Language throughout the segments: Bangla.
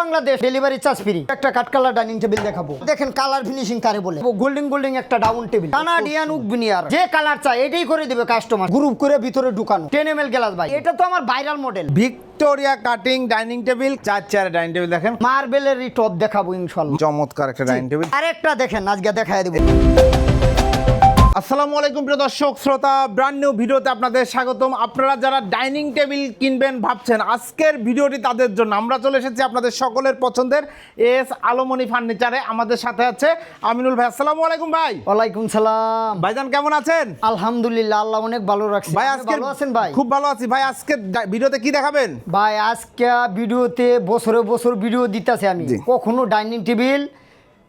বাংলাদেশ ডেলিভারি চার্জ ফ্রি একটা কাট কালার ডাইনিং টেবিল দেখাবো। দেখেন কালার ফিনিশিং কারে বলে? গোল্ডেন গোল্ডেন একটা down table Canadian oak veneer যে কালার চাই এটাই করে দিবে কাস্টমার গ্রুপ করে ভিতরে ঢুকানো। টেন এম এল গ্লাস ভাই। এটা তো আমার viral model Victoria cutting dining table চার চেয়ারের ডাইনিং টেবিল দেখেন। মার্বেলের টপ দেখাবো ইনশাল্লাহ। চমৎকার একটা ডাইনিং টেবিল আরেকটা দেখেন আজকে দেখাই দেবো। আসসালামু আলাইকুম প্রিয় দর্শক শ্রোতা ব্র্যান্ড নিউ ভিডিওতে আপনাদের স্বাগতম। আপনারা যারা ডাইনিং টেবিল কিনবেন ভাবছেন আজকের ভিডিওটি তাদের জন্য। আমরা চলে এসেছি আপনাদের সকলের পছন্দের এস আলোমনি ফার্নিচারে আমাদের সাথে আছে আমিনুল ভাই। আসসালামু আলাইকুম ভাই। ওয়ালাইকুম সালাম। ভাইজান কেমন আছেন? আলহামদুলিল্লাহ আল্লাহ অনেক ভালো রাখছে। ভাই আজকে ভালো আছেন ভাই? খুব ভালো আছি। ভাই আজকে ভিডিওতে কি দেখাবেন? ভাই আজকে ভিডিওতে বছরে বছর ভিডিও দিতেছে আমি। কখনো dining table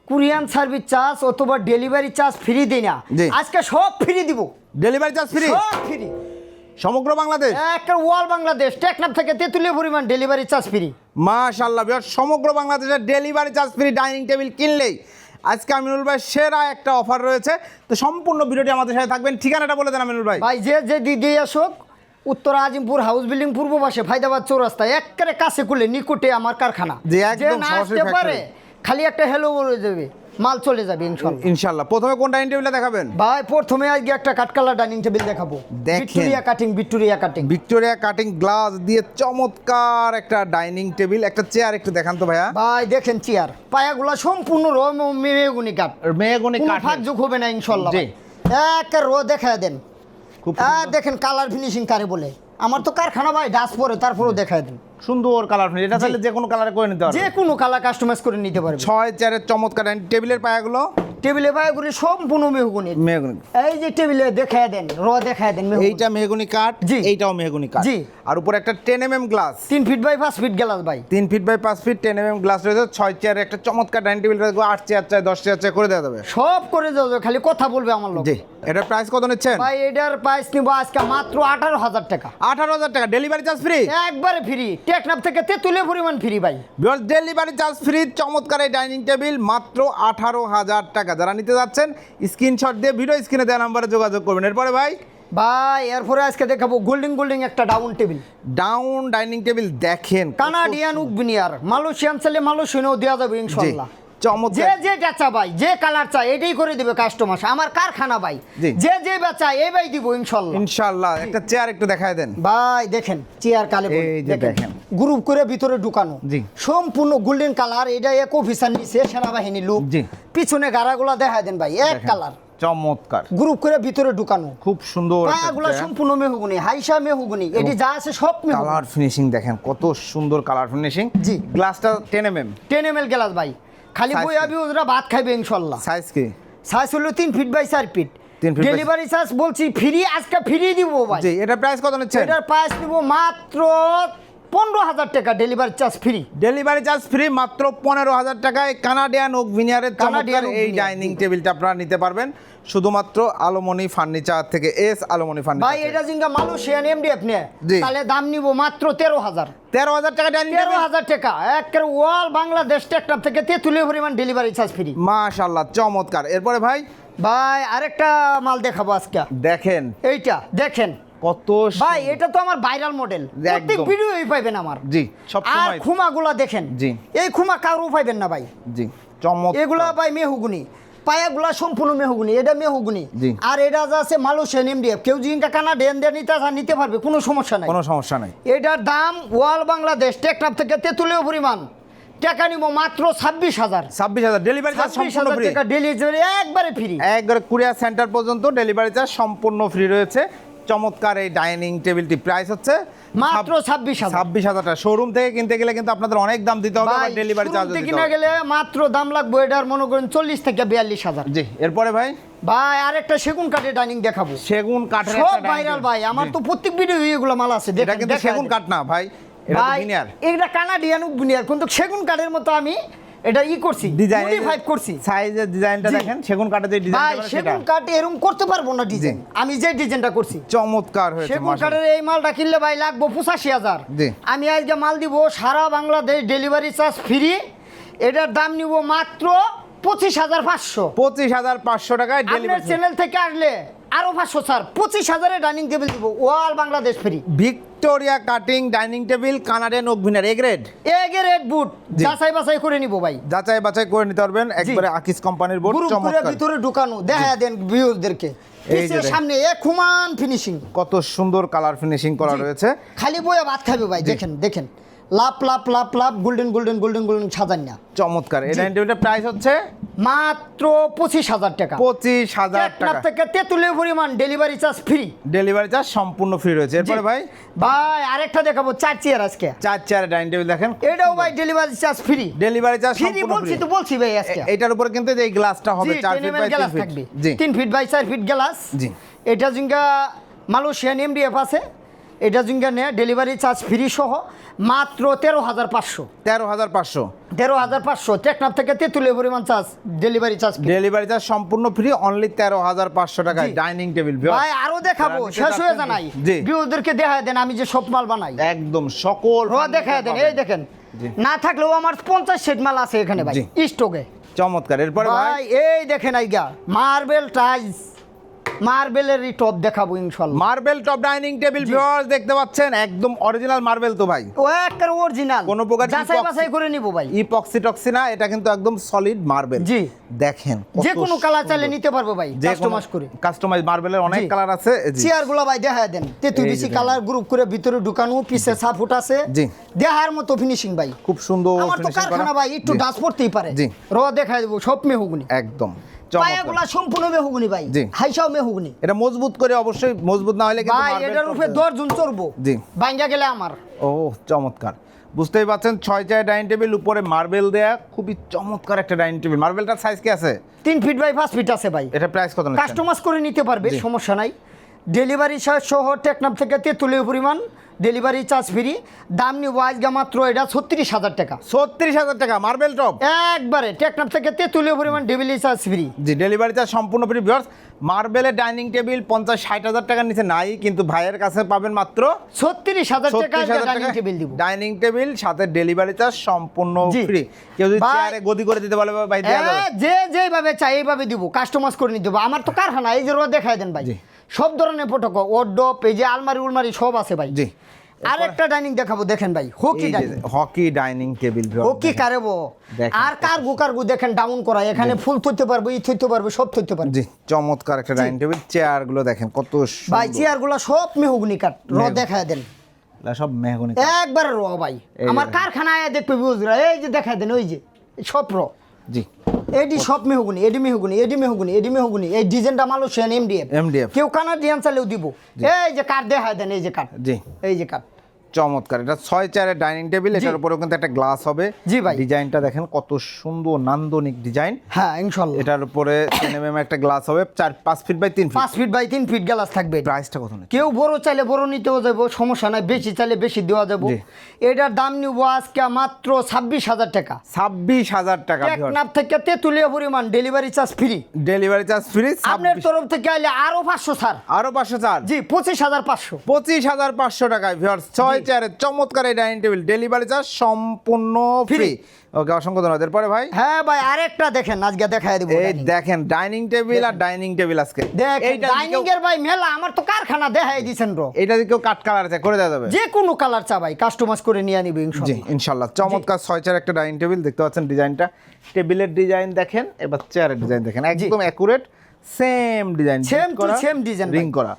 courier service charge অথবা ডেলিভারি চার্জ ফ্রি দিই না। আজকে সব ফ্রি দিব। Delivery charge free? সব ফ্রি। সমগ্র বাংলাদেশ? একটা ওয়াল বাংলাদেশ টেকনাফ থেকে তেঁতুলিয়া পরিমাণ ডেলিভারি চার্জ ফ্রি। মাশাল্লাহ বিয়ার সমগ্র বাংলাদেশের delivery charge free dining table কিনলেই। আজকে আমিনুল ভাই সেরা একটা অফার রয়েছে। তো সম্পূর্ণ ভিডিওটি আমাদের সাথে থাকবেন। ঠিকানাটা বলে দেন আমিনুল ভাই। ভাই যে যে দিদি আসুক উত্তর আজিমপুর হাউস বিল্ডিং পূর্ব পাশে ফায়দাবাদ চৌরাস্তা একেবারে কাছে করলে নিকুটে আমার কারখানা। যে একদম না সরাসরি আসতে পারে factory। খালি একটা হেলো বলে যাবে মাল চলে যাবে ইনশাল্লাহ। ইনশাল্লাহ। প্রথমে কোন ডাইনিং টেবিলটা দেখাবেন? ভাই প্রথমে আজকে একটা কাঠকালা ডাইনিং টেবিল দেখাবো। Victoria cutting Victoria cutting Victoria cutting glass দিয়ে চমৎকার একটা ডাইনিং টেবিল একটা চেয়ার একটু দেখান তো ভাইয়া। ভাই দেখেন চেয়ার পায়াগুলা সম্পূর্ণ রো মেগুনি কাঠ মেয়েগুনি কোনো কাঠ ফাঁক যোগ হবে না ইনশাল্লাহ। জি। এক রো দেখা দেন। খুব দেখেন কালার ফিনিশিং কারে বলে। আমার তো কারখানা ভাই ডাস পরে তারপরেও দেখায় দেন। সুন্দর কালার এটা তাহলে যে কোনো কালারে করে নিতে যে কোনো কালার কাস্টমাইজ করে নিতে পারবে। ছয় চারের চমৎকার টেবিলের পায়াগুলো। টেবিলে পায়াগুলি সম্পূর্ণ মেহগুনি। মেহগুনি। এই যে টেবিলে দেখায় দেন র দেখায় দেন এইটা মেহগুনি কাঠ জি। এইটাও মেহগুনি কাঠ। জি। আর উপরে একটা টেন এম এম গ্লাস তিন ফিট বাই পাঁচ ফিট গ্লাস ভাই। তিন ফিট বাই পাঁচ feet ten M M glass রয়েছে ছয় চেয়ারের একটা চমৎকার ডাইনিং টেবিল রয়েছে আট চেয়ার চাই দশ চেয়ার চাই করে দেওয়া যাবে। সব করে দেওয়া যাবে খালি কথা বলবে আমার লোক। জি। এটার প্রাইস কত নিচ্ছেন? ভাই এটার প্রাইস নিব আজকে মাত্র আঠারো হাজার টাকা। আঠারো হাজার টাকা। ডেলিভারি চার্জ ফ্রি একবারে ফ্রি টেকনাফ থেকে তেঁতুলিয়া পরিমাণ ফ্রি ভাই। ডেলিভারি চার্জ ফ্রি চমৎকার এই ডাইনিং টেবিল মাত্র আঠারো হাজার টাকা। যারা নিতে যাচ্ছেন স্ক্রিনশট দিয়ে ভিডিও স্ক্রিনে দেওয়া নাম্বারে যোগাযোগ করবেন। এরপরে ভাই? ভাই এরপরে আজকে দেখাবো গোল্ডিং গোল্ডিং একটা down table down dining table দেখেন কানাডিয়ান উকবিনিয়ার মালয়েশিয়ান ছেলে মালয়েশিয়ানও দেওয়া যাবে ইনশাল্লাহ যে চমৎকার। যে চাচা ভাই যে কালার চাই এটাই করে দিবে কাস্টমার আমার কারখানা ভাই। যে যে বেচা এই ভাই দিব ইনশাল্লাহ। ইনশাল্লাহ একটা চেয়ার একটু দেখায় দেন। ভাই দেখেন চেয়ার কালে দেখেন। গ্রুপ করে ভিতরে ঢুকানো। সম্পূর্ণ গোল্ডেন কালার এটা এক অফিসার নিচে সেনাবাহিনী লোক। পিছনে গাড়াগুলা দেখা দেন ভাই এক কালার চমৎকার। গ্রুপ করে ভিতরে ঢুকানো। খুব সুন্দর পায়াগুলা সম্পূর্ণ মেহুগুনি হাইসা মেহুগুনি এটি যা আছে সব কালার ফিনিশিং দেখেন কত সুন্দর কালার ফিনিশিং জি। গ্লাসটা ten M M ten M L glass ভাই। খালি বই আবি ওরা ভাত খাইবে ইনশাল্লাহ। সাইজ কি? সাইজ হলো তিন ফিট বাই চার ফিট ডেলিভারি চার্জ বলছি ফ্রি আজকে ফ্রি দিব ভাই। জি এটা প্রাইস কত নিচ্ছেন? এটার প্রাইস দিব মাত্র পনেরো হাজার টাকা delivery charge free delivery charge free মাত্র পনেরো হাজার টাকায় কানাডিয়ান ওক ভিনিয়ারের কানাডিয়ান এই ডাইনিং টেবিলটা আপনারা নিতে পারবেন। শুধুমাত্র আলোমনি ফার্নিচার থেকে এস আলোমনি ফার্নিচার ভাই এটা জিঙ্গা মালয়েশিয়ান এমডিএফ নিয়ে জি। তাহলে দাম নিব মাত্র তেরো হাজার। তেরো হাজার টাকা ডাইনিং তেরো হাজার টাকা। একের ওয়াল বাংলাদেশ টেকটাপ থেকে তেঁতুলিয়া পরিমাণ ডেলিভারি চার্জ ফ্রি মাশাল্লাহ চমৎকার। এরপরে ভাই? ভাই আরেকটা মাল দেখাবো আজকে। দেখেন। এইটা দেখেন। কত ভাই এটা তো আমার ভাইরাল মডেল প্রত্যেক। ভিডিওই পাইবেন আমার। জি সব আর খুমাগুলা দেখেন। জি। এই খুমা কারও পাইবেন না ভাই। জি চমৎকার। এগুলা ভাই মেহুগুনি। পায়াগুলা সম্পূর্ণ মেহুগুনি এটা মেহুগুনি। জি। আর এটা যা আছে মালয়েশিয়ান এমডিএফ কেউ জিনটা কানা ডেন দিয়ে নিতে নিতে পারবে কোনো সমস্যা নাই। কোনো সমস্যা নাই। এটার দাম ওয়াল বাংলাদেশ টেকনাফ থেকে তেঁতুলিয়া পরিমাণ। টাকা নিব মাত্র ছাব্বিশ হাজার। ছাব্বিশ হাজার। ডেলিভারি চার্জ সম্পূর্ণ ফ্রি ডেলিভারি একবারে ফ্রি একবারে কুরিয়ার সেন্টার পর্যন্ত ডেলিভারি চার্জ সম্পূর্ণ ফ্রি রয়েছে। চমৎকার এই ডাইনিং টেবিলটি প্রাইস হচ্ছে মাত্র ছাব্বিশ ছাব্বিশ হাজার টাকা। শোরুম থেকে কিনতে গেলে কিন্তু আপনাদের অনেক দাম দিতে হবে ডেলিভারি চার্জ কিনা গেলে মাত্র দাম লাগবে এটার মনে করেন চল্লিশ থেকে বিয়াল্লিশ হাজার। জি এরপরে ভাই? ভাই আরেকটা সেগুন কাঠের ডাইনিং দেখাবো। সেগুন কাঠের সব ভাইরাল ভাই আমার তো প্রত্যেক ভিডিও এগুলো মাল আছে এটা কিন্তু সেগুন কাঠ না ভাই এটা কানাডিয়ান কিন্তু সেগুন কাঠের মতো আমি এটা ই করছি ডিজাইন মডিফাইড করছি। সাইজের ডিজাইনটা দেখেন সেগুন কাঠের যে ভাই ডিজাইনটা সেটা। সেগুন কাঠ এরকম করতে পারব না ডিজাইন আমি যে ডিজাইনটা করছি চমৎকার হয়েছে সেগুন। কাঠের এই মালটা কিনলে ভাই লাগবো পঁচাশি হাজার। জি। আমি আজকে মাল দিব সারা বাংলাদেশ ডেলিভারি চার্জ ফ্রি এটার দাম নিব মাত্র পঁচিশ হাজার পাঁচশো। পঁচিশ হাজার পাঁচশো টাকায় চ্যানেল থেকে আসলে আরও পাঁচশো স্যার পঁচিশ হাজারে ডাইনিং টেবিল দিব all Bangladesh free. Victoria cutting dining table Canadian oak veneer A grade? এগে রেড বুট যাচাই বাছাই করে নিব ভাই। যাচাই বাছাই করে নিতে পারবেন একবারে আকিস কোম্পানির বোর্ড করে চমৎকার। ভিতরে ঢুকানো দেখা দেন ভিউজদেরকে সামনে এ খুমান ফিনিশিং কত সুন্দর কালার ফিনিশিং করা রয়েছে। খালি বইয়া ভাত খাবে ভাই দেখেন দেখেন। লাপ লাপ লাপ লাপ গোল্ডেন গোল্ডেন গোল্ডেন গোল্ডেন সাজান না। চমৎকার। এই ডাইনিং টেবিলটার প্রাইস হচ্ছে মাত্র পঁচিশ হাজার টাকা। পঁচিশ হাজার টাকা। থেকে তেঁতুলের পরিমাণ delivery charge free delivery charge সম্পূর্ণ ফ্রি রয়েছে। এরপরে ভাই? ভাই আরেকটা দেখাবো চার চেয়ার আজকে। চার চেয়ার ডাইনিং টেবিল দেখেন। এটাও ভাই delivery charge free delivery charge free বলছি তো বলছি ভাই আজকে। এটার উপরে কিন্তু যে এই গ্লাসটা হবে চার ফিট বাই গ্লাস ফিট থাকবে। জি। তিন ফিট বাই চার ফিট গ্লাস জি। এটা জিঙ্গা মালয়েশিয়ান এমডিএফ আছে। এটা জিঙ্গা নে ডেলিভারি চার্জ ফ্রি সহ। মাত্র তেরো হাজার পাঁচশো। তেরো হাজার পাঁচশো। তেরো হাজার পাঁচশো। টেকনাফ থেকে তেঁতুলের পরিমাণ charge delivery charge delivery charge সম্পূর্ণ ফ্রি অনলি তেরো হাজার পাঁচশো টাকায়। ডাইনিং টেবিল ভাই আরও দেখাবো। শেষ হয়ে জানাই। বিউদেরকে দেখা দেন আমি যে সব মাল বানাই। একদম সকল রোয়া দেখা দেন এই দেখেন। না থাকলেও আমার পঞ্চাশ সেট মাল আছে এখানে ভাই। স্টকে। চমৎকার। এরপরে ভাই? ভাই এই দেখেন আইগা। মার্বেল টাইলস মার্বেলেরই টপ দেখাবো ইনশাল্লাহ। Marble top dining table viewers দেখতে পাচ্ছেন একদম অরিজিনাল মার্বেল তো ভাই। ও একটা অরিজিনাল কোনো প্রকার যাচাই বাছাই করে নিব ভাই। ইপক্সি টক্সি না এটা কিন্তু একদম সলিড মার্বেল জি। দেখেন যে কোনো কালার চাইলে নিতে পারব ভাই কাস্টমাইজ করে। কাস্টমাইজ মার্বেলের অনেক কালার আছে জি। চেয়ারগুলো ভাই দেখা দেন তেতু এই যে বেশি কালার গ্রুপ করে ভিতরে ঢুকানো পিছে সাপোর্ট আছে। জি। দেহার মতো ফিনিশিং ভাই। খুব সুন্দর আমার তো কারখানা ভাই একটু। ডাস পড়তেই পারে। জি। র দেখাই দেবো সব মেহুগুনি। একদম। পায়াগুলা সম্পূর্ণ মেহুগুনি ভাই। হাইসাও মেহুগুনি। এটা মজবুত করে অবশ্যই মজবুত না হলে ভাই এটার উপরে দেবে। দশ চড়বো। জি। ভাঙ্গা গেলে আমার। ও চমৎকার। বুঝতেই ছয় ডাইনিং টেবিল উপরে মার্বেল দেয়া। খুবই চমৎকার একটা ডাইনিং টেবিল। মার্বেলটার সাইজ কি আছে? তিন ফিট বাই পাঁচ ফিট আছে ভাই। এটা প্রাইস কত কাস্টমাইজ করে নিতে পারবে সমস্যা নাই। ডেলিভারি সহ টেকনাফ থেকে তেঁতুলের পরিমাণ। Delivery charge free. দাম নিব আজকে মাত্র এটা ছত্রিশ হাজার টাকা। ছত্রিশ হাজার টাকা মার্বেল টপ। একবারে টেকনাফ থেকে তেঁতুলের পরিমাণ ডেলিভারি চার্জ ফ্রি। জি ডেলিভারি চার্জ সম্পূর্ণ ফ্রি ভিউয়ার্স মার্বেলের ডাইনিং টেবিল পঞ্চাশ ষাট হাজার টাকার নিচে নাই কিন্তু ভাইয়ের কাছে পাবেন মাত্র ছত্রিশ হাজার টাকা ডাইনিং টেবিল দিব। ডাইনিং টেবিল সাথে ডেলিভারি চার্জ সম্পূর্ণ ফ্রি। কেউ যদি চেয়ারে গদি করে দিতে বলে ভাই যে যেভাবে চাই এইভাবে দিব কাস্টমাইজ করে নিতে হবে। আমার তো কারখানা এই যে রোয়া দেখাই দেন ভাই। সব ধরনের ফটোক ওডপ এই যে আলমারি উলমারি সব আছে ভাই। জি। আর একটা ডাইনিং দেখাবো দেখেন ভাই হকি হকি ডাইনিং টেবিল হকি কারেবো। আর কার গো কার গো দেখেন ডাউন করা। এখানে ফুল থইতে পারব ই থইতে পারব সব থইতে পারব। জি চমৎকার একটা ডাইনিং টেবিল চেয়ারগুলো দেখেন কত ভাই চেয়ারগুলা সব মেহুগুনি কাঠ। র দেখায় দেন। সব মেহগনি একবারে র ভাই। আমার দেখেন। কারখানা আয়া দেখবে বুঝরা এই যে দেখায় দেন ওই যে সব র। জি। এডি সব মেহগুনি এডি মেহগুনি এডি মেহগুনি এডি মেহগুনি। এই ডিজাইনটা এম এমডিএফ MDF কেউ কানাডিয়ান চালেও দিব। এই যে কাঠ দেখায় দেন এই যে কাঠ। জি। এই যে কাঠ। চমৎকার। এটা ছয় চারের ডাইনিং টেবিল এটার উপরেও কিন্তু একটা গ্লাস হবে। জি ভাই। ডিজাইনটা দেখেন কত সুন্দর নান্দনিক ডিজাইন। হ্যাঁ ইনশাল্লাহ। এটার উপরে টেন এম একটা গ্লাস হবে চার পাঁচ ফিট বাই তিন ফিট। পাঁচ ফিট বাই তিন ফিট গ্লাস থাকবে। প্রাইসটা কত কেউ বড় চাইলে বড় নিতেও যাব সমস্যা নাই বেশি চাইলে বেশি দেওয়া যাব। এটার দাম নিব আজকে মাত্র ছাব্বিশ হাজার টাকা। ছাব্বিশ হাজার টাকা টেকনাফ থেকে তেঁতুলিয়া পরিমাণ delivery charge free delivery charge free আপনার তরফ থেকে আইলে আরও পাঁচশো ছাড়। আরও পাঁচশো চার জি পঁচিশ হাজার পাঁচশো। পঁচিশ হাজার পাঁচশো টাকায় ভিওর্স ছয় চেয়ারের চমৎকার এই ডাইনিং টেবিল ডেলিভারি চার্জ সম্পূর্ণ ফ্রি ওকে অসংখ্য ধন্যবাদ। এরপরে ভাই? হ্যাঁ ভাই আরেকটা দেখেন আজকে দেখাই দেবো এই দেখেন। ডাইনিং টেবিল আর ডাইনিং টেবিল আজকে। দেখেন ডাইনিং এর ভাই মেলা আমার তো কারখানা দেখাই দিছেন ব্রো এটা যদি কাট কালার আছে করে দেওয়া যাবে। যে কোনো কালার চা ভাই কাস্টমাইজ করে নিয়ে নিবে জি ইনশাল্লাহ। ইনশাল্লাহ। চমৎকার ছয় চেয়ার একটা ডাইনিং টেবিল দেখতে পাচ্ছেন ডিজাইনটা। টেবিলের ডিজাইন দেখেন এবার চেয়ারের ডিজাইন দেখেন। একদম accurate same design same to same design ring করা।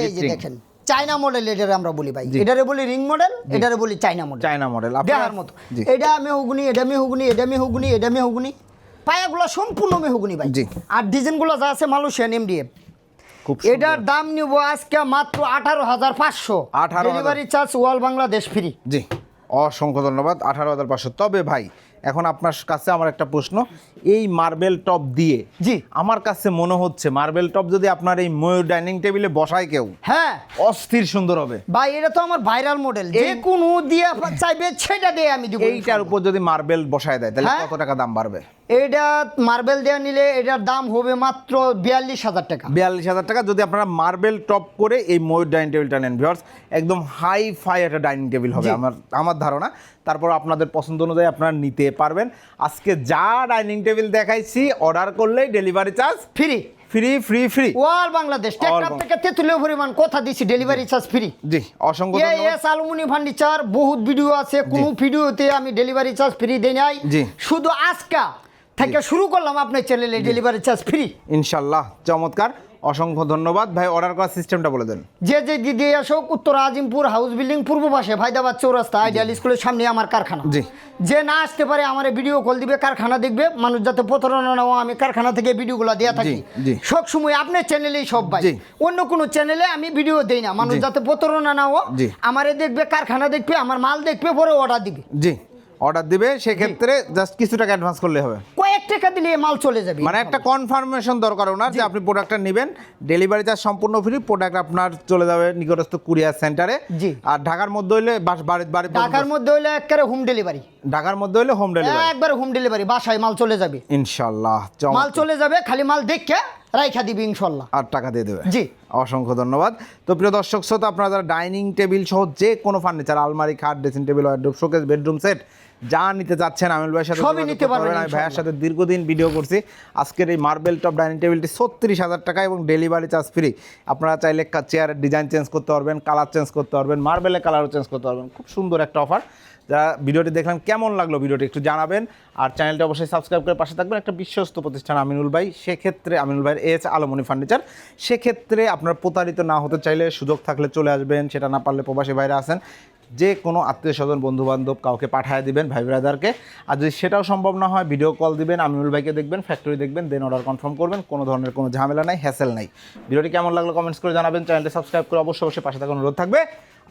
এই যে দেখেন। চাইনা মডেল এটারে আমরা বলি ভাই। এটারে বলি রিং মডেল এটারে বলি চাইনা মডেল চায়না মডেল দেখার মতো। এটা মেহুগুনি এটা মেহুগুনি এটা মেহুগুনি এটা মেহুগুনি পায়াগুলো সম্পূর্ণ মেহুগুনি ভাই। আর ডিজাইনগুলো যা আছে মালয়েশিয়ান এমডিএফ খুব এটার দাম নিব আজকে মাত্র আঠারো হাজার পাঁচশো। 18,000 delivery charge all Bangladesh free জি। অসংখ্য ধন্যবাদ আঠারো হাজার পাঁচশো। তবে ভাই এখন আপনার কাছে আমার একটা প্রশ্ন এই মার্বেল টপ দিয়ে জি। আমার কাছে মনে হচ্ছে মার্বেল টপ যদি আপনার এই ময়ূর ডাইনিং টেবিলে বসায় কেউ হ্যাঁ। অস্থির সুন্দর হবে। ভাই এটা তো আমার ভাইরাল মডেল। যে কোনো দিয়ে আপনার চাইবে সেটা দিয়ে আমি দিব। এইটার উপর যদি মার্বেল বসায় দেয় তাহলে হ্যাঁ। কত টাকা দাম বাড়বে? এটা মার্বেল দেওয়া নিলে এটার দাম হবে মাত্র বিয়াল্লিশ হাজার টাকা। বিয়াল্লিশ হাজার টাকা যদি আপনারা মার্বেল টপ করে এই ময়ূর ডাইনিং টেবিলটা নেন ভিওর্স একদম হাই ফাই একটা ডাইনিং টেবিল হবে আমার আমার ধারণা। তারপর আপনাদের পছন্দ অনুযায়ী আপনারা নিতে পারবেন। আজকে যা ডাইনিং টেবিল দেখাইছি অর্ডার করলেই delivery charge free free free free all Bangladesh Teknaf. থেকে তেতুলিয়া পরিমাণ কথা দিছি ডেলিভারি চার্জ ফ্রি জি অসংখ্য ধন্যবাদ। এস আলুমিনি ফার্নিচার বহুত ভিডিও আছে কোন ভিডিওতে আমি ডেলিভারি চার্জ ফ্রি দেই নাই। শুধু আজকা থেকে শুরু করলাম আপনার চ্যানেলে ডেলিভারি চার্জ ফ্রি ইনশাল্লাহ চমৎকার। অসংখ্য ধন্যবাদ। ভাই অর্ডার করার সিস্টেমটা বলে দেন। যে যে দিদি আসুক উত্তর আজিমপুর হাউস বিল্ডিং পূর্ব পাশে ভাইদাবাদ চৌরাস্তা আইডিয়াল স্কুলের সামনে আমার কারখানা। জি। যে না আসতে পারে আমার ভিডিও কল দিবে কারখানা দেখবে। মানুষ যাতে প্রতারণা না হয়, আমি কারখানা থেকে ভিডিওগুলো দেওয়া থাকি। সব সময় আপনার চ্যানেলেই সব ভাই। অন্য কোনো চ্যানেলে আমি ভিডিও দেই না। মানুষ যাতে প্রতারণা না আমারে দেখবে কারখানা দেখবে আমার মাল দেখবে পরে অর্ডার দিবে। জি। অর্ডার দিবে সেক্ষেত্রে জাস্ট কিছু টাকা অ্যাডভান্স করলে হবে। কয়েক টাকা দিলে মাল চলে যাবে। মানে একটা কনফার্মেশন দরকার ওনার যে আপনি প্রোডাক্টটা নেবেন। ডেলিভারি চার্জ সম্পূর্ণ ফ্রি প্রোডাক্ট আপনার চলে যাবে নিকটস্থ কুরিয়ার সেন্টারে জি। আর ঢাকার মধ্যে হইলে বাস বাড়ি বাড়ি ঢাকার মধ্যে হইলে একবারে হোম ডেলিভারি ঢাকার মধ্যে হইলে হোম ডেলিভারি একবারে হোম ডেলিভারি বাসায় মাল চলে যাবে। ইনশাল্লাহ মাল চলে যাবে খালি মাল দেখে রাইখা দিবি ইনশাল্লাহ আর টাকা দিয়ে দেবে। জি। অসংখ্য ধন্যবাদ। তো প্রিয় দর্শক শ্রোতা আপনারা যারা ডাইনিং টেবিল সহ যে কোনো ফার্নিচার আলমারি খাট dressing table wardrobe showcase bedroom set যা নিতে চাচ্ছেন আমিল ভাইয়ের সাথে সবই নিতে পারবেন আমি ভাইয়ের সাথে দীর্ঘদিন ভিডিও করছি। আজকের এই মার্বেল টপ ডাইনিং টেবিলটি ছত্রিশ হাজার টাকা এবং ডেলিভারি চার্জ ফ্রি আপনারা চাইলে চেয়ারের ডিজাইন চেঞ্জ করতে পারবেন কালার চেঞ্জ করতে পারবেন মার্বেলের কালারও চেঞ্জ করতে পারবেন। খুব সুন্দর একটা অফার যারা ভিডিওটি দেখলাম, কেমন লাগল ভিডিওটি একটু জানাবেন। আর চ্যানেলটা অবশ্যই সাবস্ক্রাইব করে পাশে থাকবেন। একটা বিশ্বস্ত প্রতিষ্ঠান আমিনুল ভাই। সেক্ষেত্রে আমিনুল ভাইয়ের এস আলমনি ফার্নিচার। সেক্ষেত্রে আপনার প্রতারিত না হতে চাইলে সুযোগ থাকলে চলে আসবেন। সেটা না পারলে প্রবাসী বাইরে আসেন যে কোনো আত্মীয় স্বজন বন্ধু বান্ধব কাউকে পাঠিয়ে দিবেন ভাই ব্রাদারকে। আর যদি সেটাও সম্ভব না হয় ভিডিও কল দিবেন, আমিনুল ভাইকে দেখবেন ফ্যাক্টরি দেখবেন দেন অর্ডার কনফার্ম করবেন। কোনো ধরনের কোনো ঝামেলা নাই হ্যাসেল নাই। ভিডিওটি কেমন লাগল কমেন্টস করে জানাবেন। চ্যানেলটি সাবস্ক্রাইব করে অবশ্যই অবশ্যই পাশে থাকার অনুরোধ থাকবে।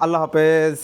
আল্লাহ হাফেজ।